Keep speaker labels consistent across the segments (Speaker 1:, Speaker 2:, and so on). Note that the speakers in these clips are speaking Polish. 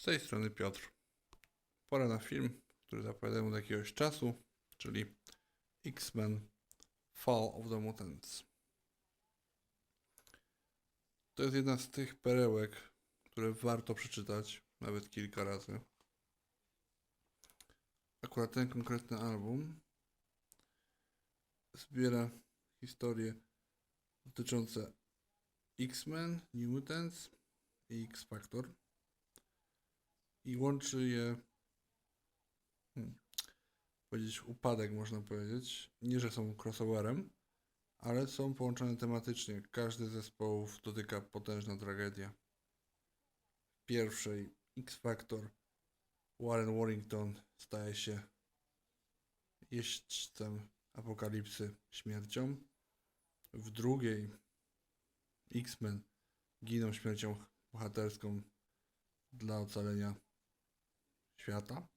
Speaker 1: Z tej strony Piotr. Pora na film, który zapowiadałem od jakiegoś czasu, czyli X-Men Fall of the Mutants. To jest jedna z tych perełek, które warto przeczytać, nawet kilka razy. Akurat ten konkretny album zbiera historie dotyczące X-Men, New Mutants i X-Factor i łączy je hmm, powiedzieć upadek można powiedzieć. Nie, że są crossoverem, ale są połączone tematycznie. Każdy z zespołów dotyka potężna tragedia. W pierwszej X-Factor Warren Warrington staje się jeźdźcem apokalipsy śmiercią. W drugiej X-Men giną śmiercią bohaterską dla ocalenia świata.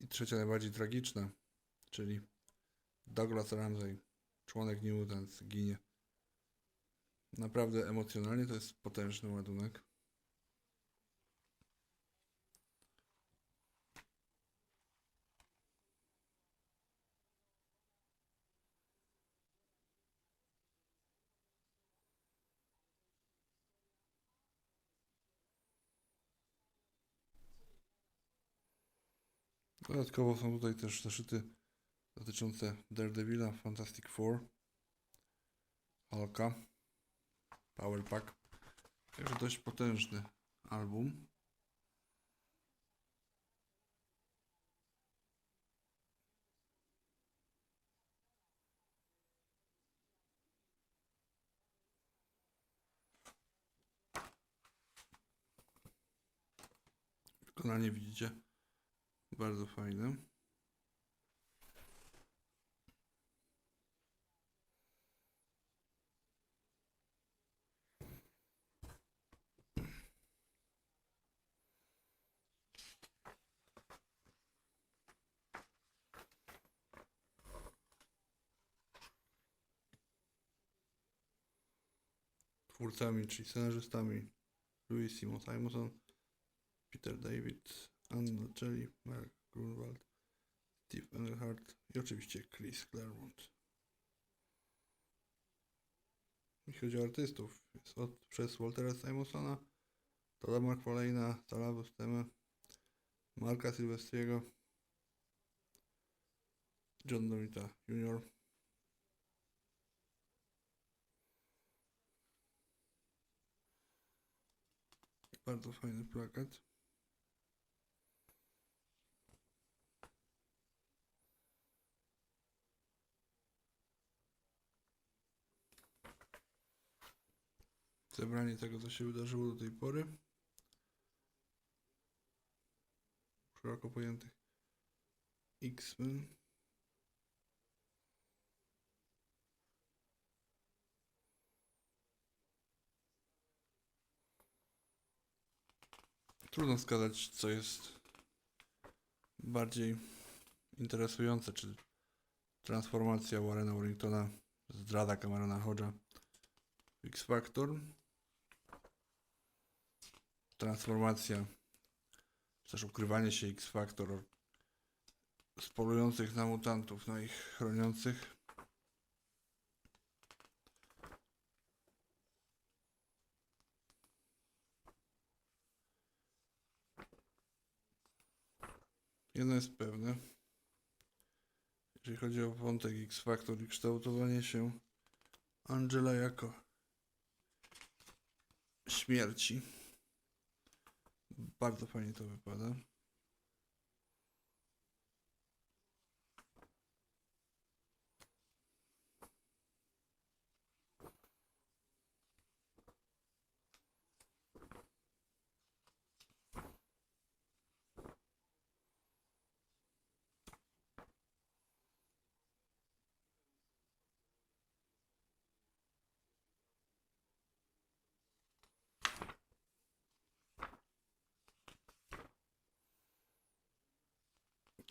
Speaker 1: I trzecia najbardziej tragiczna, czyli Douglas Ramsey, członek New Mutants, ginie. Naprawdę emocjonalnie to jest potężny ładunek. Dodatkowo są tutaj też zeszyty dotyczące Daredevila, Fantastic Four, Hulka, Power Pack. Także dość potężny album. Wykonanie widzicie bardzo fajne. Twórcami, czyli scenarzystami Louis Simon Simonson, Peter David, Anna Jelly, Mark Grunwald, Steve Engelhardt i oczywiście Chris Claremont. Jeśli chodzi o artystów, jest od, przez Waltera Simonsona, Toda McFarlane'a, Sala Bustema, Marka Silvestriego, John Domita Jr., Bardzo fajny plakat. Zebranie tego, co się wydarzyło do tej pory. Szeroko pojętych X-Men. Trudno wskazać, co jest bardziej interesujące, czy transformacja Warrena Warringtona, zdrada Camerona Hodge'a X-Factor, transformacja, czy też ukrywanie się X-Factor z polujących na mutantów, na ich chroniących. Jedno jest pewne. Jeżeli chodzi o wątek X-Factor i kształtowanie się Angela jako śmierci. Bardzo fajnie to wypada.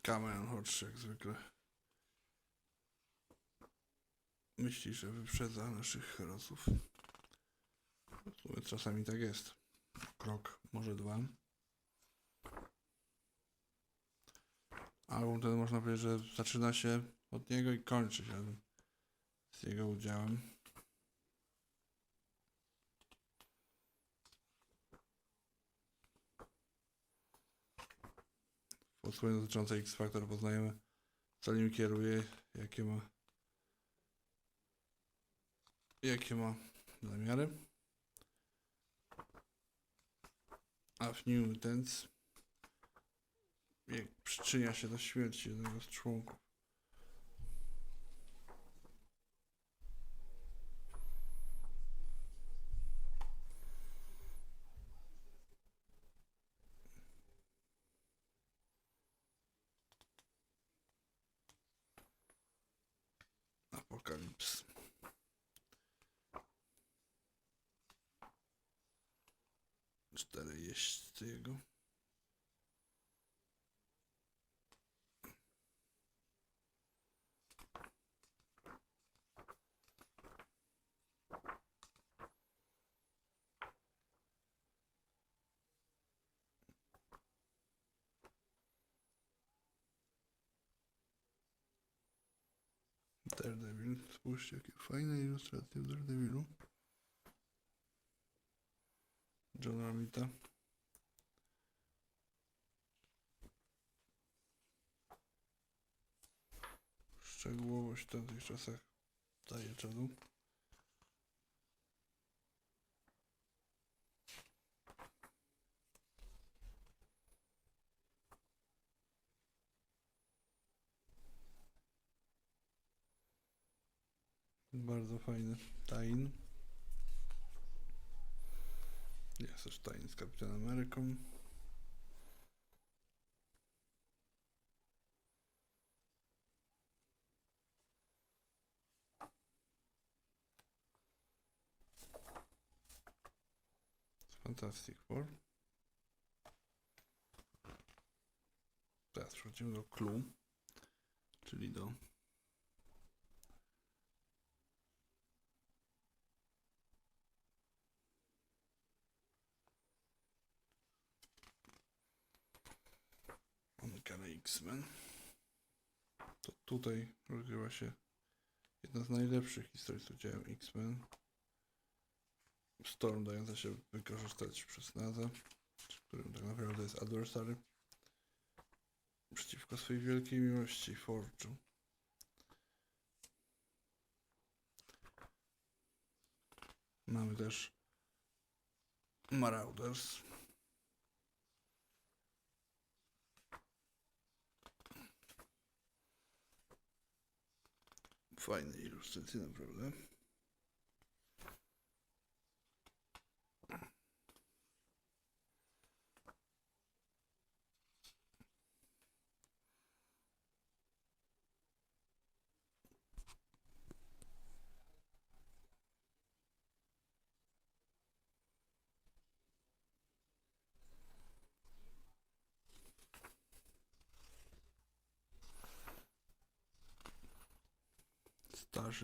Speaker 1: Cameron Hodge jak zwykle myśli, że wyprzedza naszych herosów. Czasami tak jest. krok, może dwa. Album ten można powiedzieć, że zaczyna się od niego i kończy się z jego udziałem. W odsłonie dotyczącej X Factor poznajemy, co nim kieruje, jakie ma jakie ma zamiary. A w New Mutants jak przyczynia się do śmierci jednego z członków. Cztery jeźdźcy jego. Daredevil. Spójrzcie, jakie fajne ilustracje w Daredevilu. John Romita. Szczegółowość w tamtych czasach daje czadu. Bardzo fajny Tain. Tain z Kapitanem Ameryką. Fantastic Four. Teraz przechodzimy do Clue, czyli do Uncanny X-Men. To tutaj rozgrywa się jedna z najlepszych historii z udziałem X-Men. Storm dająca się wykorzystać przez NASA, którym tak naprawdę jest adversary przeciwko swojej wielkiej miłości Forge'u. Mamy też Marauders. Fajne ilustracje, naprawdę.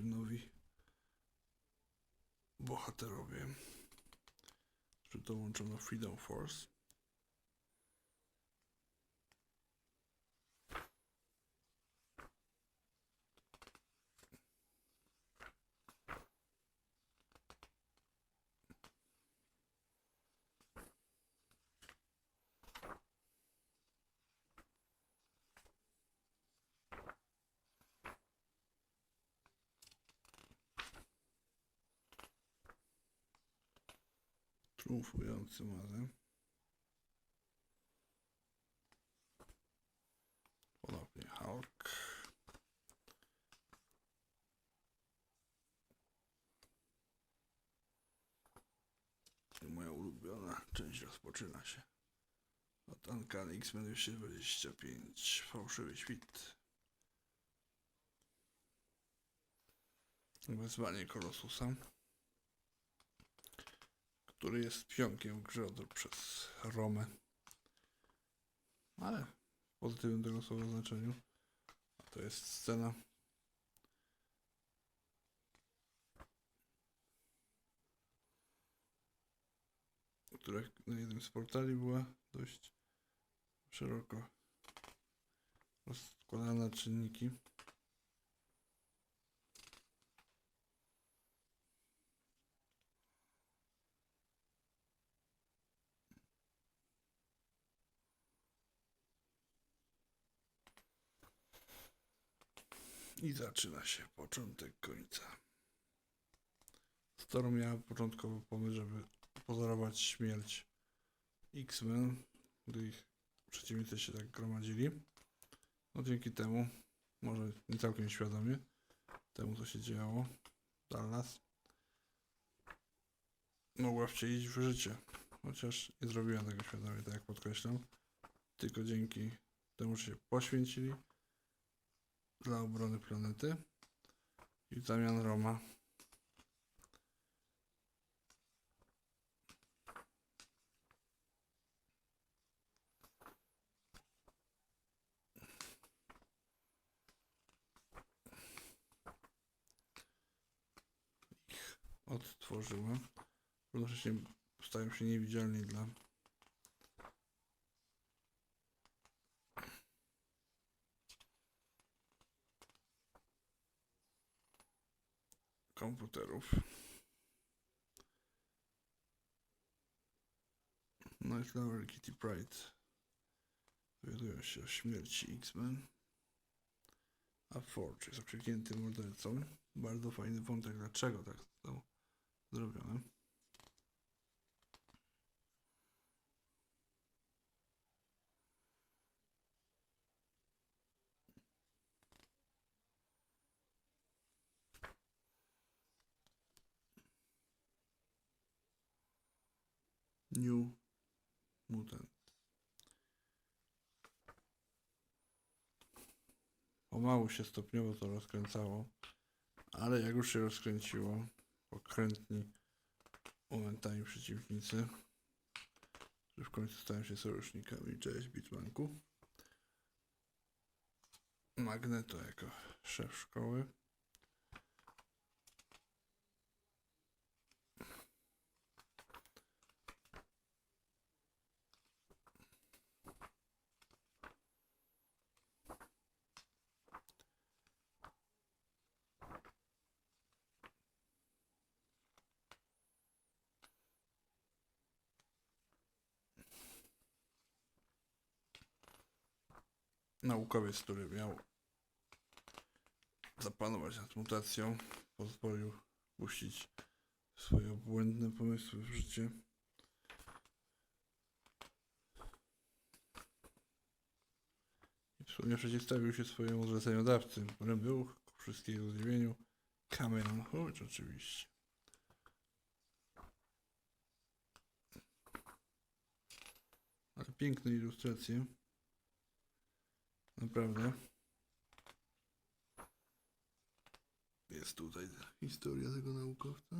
Speaker 1: Starzy, nowi bohaterowie, którzy dołączono Freedom Force. Triumfujący mazem. Ponownie Hulk. I moja ulubiona część rozpoczyna się od Uncanny X-Men 225 Fałszywy świt. Wezwanie Kolosusa który jest pionkiem od- przez Romę. Ale w pozytywnym tego słowa znaczeniu. A to jest scena. która na jednym z portali była dość szeroko rozkładana na czynniki. I zaczyna się początek końca. Storm miała początkowy pomysł, żeby pozorować śmierć X-Men, gdy ich przeciwnicy się tak gromadzili. No dzięki temu, może nie całkiem świadomie, temu co się działo Dallas, mogła wcielić w życie. Chociaż nie zrobiła tego świadomie, tak jak podkreślam. Tylko dzięki temu, że się poświęcili dla obrony planety i zamian Roma ich odtworzyła. Równocześnie stają się niewidzialni dla komputerów. Nightlover i Kitty Pride dowiadują się o śmierci X-Men, a Forge jest okrzyknięty mordercą. Bardzo fajny wątek, dlaczego tak zostało zrobione. New Mutant. Pomału się stopniowo to rozkręcało, ale jak już się rozkręciło, pokrętni momentami przeciwnicy, że w końcu stają się sojusznikami. Cześć Bitmanku. Magneto jako szef szkoły. Naukowiec, który miał zapanować nad mutacją, pozwolił puścić swoje błędne pomysły w życie. I wspólnie przeciwstawił się swojemu zleceniodawcy, którym był ku wszystkiego zdziwieniu Cameron Hodge oczywiście. Ale piękne ilustracje. Naprawdę. Jest tutaj historia tego naukowca.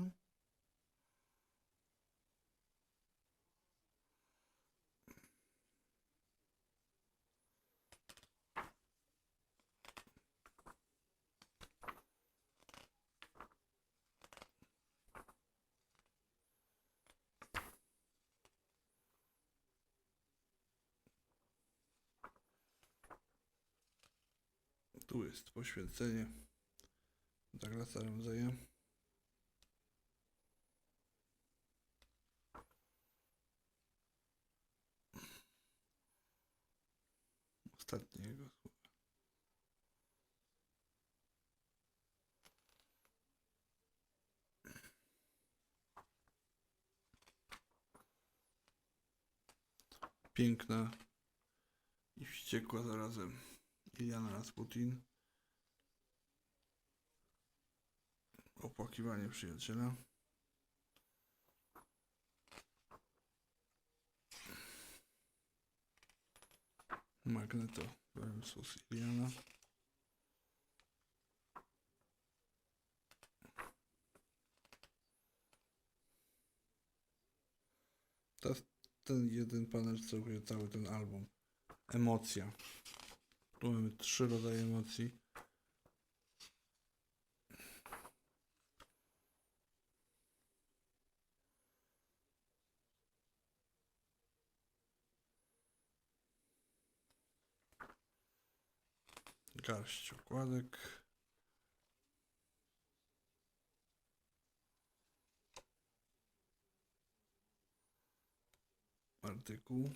Speaker 1: Tu jest poświęcenie Douglasa Ramsaya. Ostatnie jego słowa. Piękna i wściekła zarazem Iliana Rasputin. Opłakiwanie przyjaciela. Magneto versus Iliana. Jest ten jeden panel całuje cały ten album. Emocja. Tu mamy trzy rodzaje emocji. Garść układek. artykuł.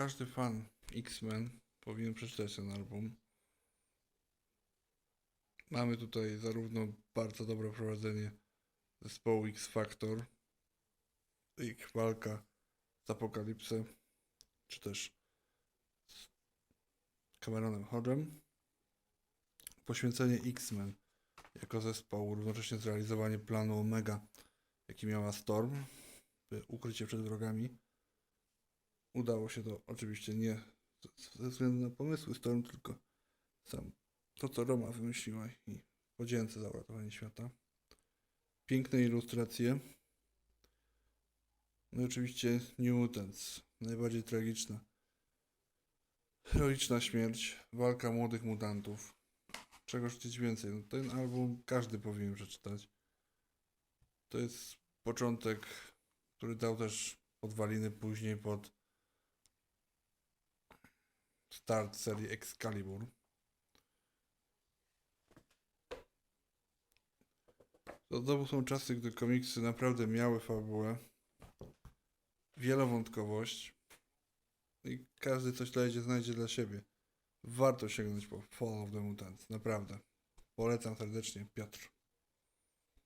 Speaker 1: Każdy fan X-Men powinien przeczytać ten album. Mamy tutaj zarówno bardzo dobre prowadzenie zespołu X Factor, ich walka z Apokalipsę, czy też z Cameronem Hodgem, poświęcenie X-Men jako zespołu, równocześnie zrealizowanie planu Omega, jaki miała Storm, by ukrycie przed wrogami. Udało się to oczywiście nie ze względu na pomysły Storm, tylko sam to, co Roma wymyśliła i podzięce za uratowanie świata. Piękne ilustracje. No i oczywiście New Mutants, najbardziej tragiczna. Heroiczna śmierć, walka młodych mutantów. Czegoż chcieć więcej. No, ten album każdy powinien przeczytać. To jest początek, który dał też podwaliny później pod start serii Excalibur. To znowu są czasy, gdy komiksy naprawdę miały fabułę, wielowątkowość i każdy coś znajdzie, znajdzie dla siebie. Warto sięgnąć po Fall of the Mutants, naprawdę. Polecam serdecznie, Piotr.